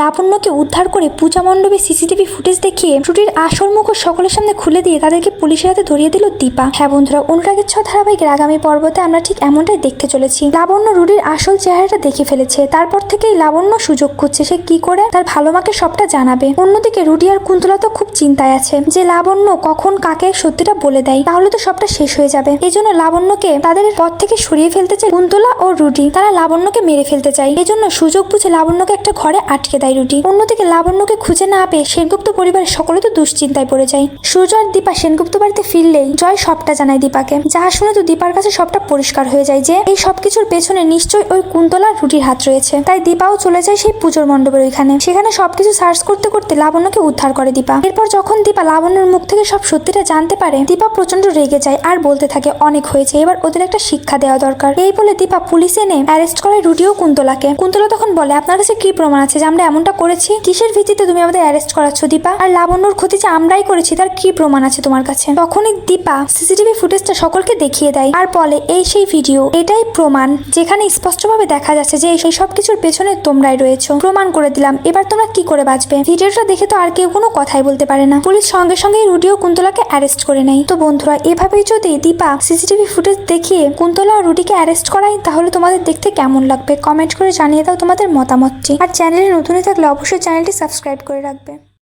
লাবণ্যকে উদ্ধার করে পূজা মণ্ডপে সিসিটিভি ফুটেজ দেখিয়ে রুটির আসল মুখ সকলের সামনে খুলে দিয়ে তাদেরকে পুলিশের হাতে ধরিয়ে দিল দীপা। হ্যাঁ বন্ধুরা, অনুরাগের ছ ধারাবাহিকের আগামী পর্বতে আমরা ঠিক এমনটাই দেখতে চলেছি। লাবণ্য রুডির আসল চেহারাটা দেখে ফেলেছে। তারপর থেকেই লাবণ্য সুযোগ খুঁজছে সে কি করে, তার ভালো মাকে সবটা জানাবে। অন্যদিকে রুডি আর কুন্তলা তো খুব চিন্তায় আছে যে লাবণ্য কখন কাকে সত্যিটা বলে দেয়, তাহলে তো সবটা শেষ হয়ে যাবে। এই জন্য লাবণ্যকে তাদের পথ থেকে সরিয়ে ফেলতে চায় কুন্তলা ও রুডি। তারা লাবণ্যকে মেরে ফেলতে চায়। এই জন্য সুযোগ বুঝে লাবণ্যকে একটা ঘরে আটকে দেয় রুডি অন্যদিকে লাবণ্যকে খুঁজে না পেয়ে সেনগুপ্ত পরিবারের সকলে তো দুশ্চিন্তায় পড়ে যায়। সূর্য আর দীপা সেনগুপ্ত বাড়িতে ফিরলেই জয় সবটা জানায় দীপাকে। যাহা শুনে তো দীপার কাছে সবটা পরিষ্কার হয়ে যায় যে এই সবকিছুর পেছনে নিশ্চয়ই ওই কুন্তলা আর রুটির হাত রয়েছে। তাই দীপাও চলে যায় সেই পুজোর মণ্ডপের ওইখানে। সেখানে সবকিছু সার্চ করতে করতে লাবণ্যকে উদ্ধার করে দীপা। এরপর যখন দীপা লাবণ্যর মুখ থেকে সব সত্যিটা জানতে পারে, দীপা প্রচণ্ড রেগে যায় আর বলতে থাকে, অনেক হয়েছে, এবার ওদের একটা শিক্ষা দেওয়া দরকার। এই বলে দীপা পুলিশ এনে অ্যারেস্ট করে রুটিও কুন্তলাকে। কুন্তলা তখন বলে, আপনার কাছে কি প্রমাণ আছে যে আমরা এমনটা করেছি, কিসের ভিত্তিতে তুমি আমাদের অ্যারেস্ট করাচ্ছ, দীপা? আর লাবণ্যর ক্ষতি যে আমরাই করেছি, তার কি প্রমাণ আছে তোমার কাছে? তখনই দীপা সিসিটিভি ফুটেজটা সকলকে দেখিয়ে দেয় আর বলে, এই সেই ভিডিও এটাই প্রমাণ যেখানে স্পষ্টভাবে দেখা যাচ্ছে যে এই সব কিছুর পেছনে তোমরাই রয়েছো। প্রমাণ করে দিলাম, এবার তোমরা কি করে বাঁচবে? ভিডিওটা দেখে তো আর কেউ কোনো কথাই বলতে পারে না। পুলিশ সঙ্গে সঙ্গে রুডিও কুন্তলাকে অ্যারেস্ট করে নেয়। তো বন্ধুরা, এভাবেই যদি দীপা সিসিটিভি ফুটেজ দেখিয়ে কুন্তলা আর রুডিকে অ্যারেস্ট করায়, তাহলে তোমাদের দেখতে কেমন লাগবে? কমেন্ট করে জানিয়ে দাও তোমাদের মতামতটি। আর চ্যানেলে নতুনই থাকলে অবশ্যই চ্যানেলটি সাবস্ক্রাইব করে রাখবে।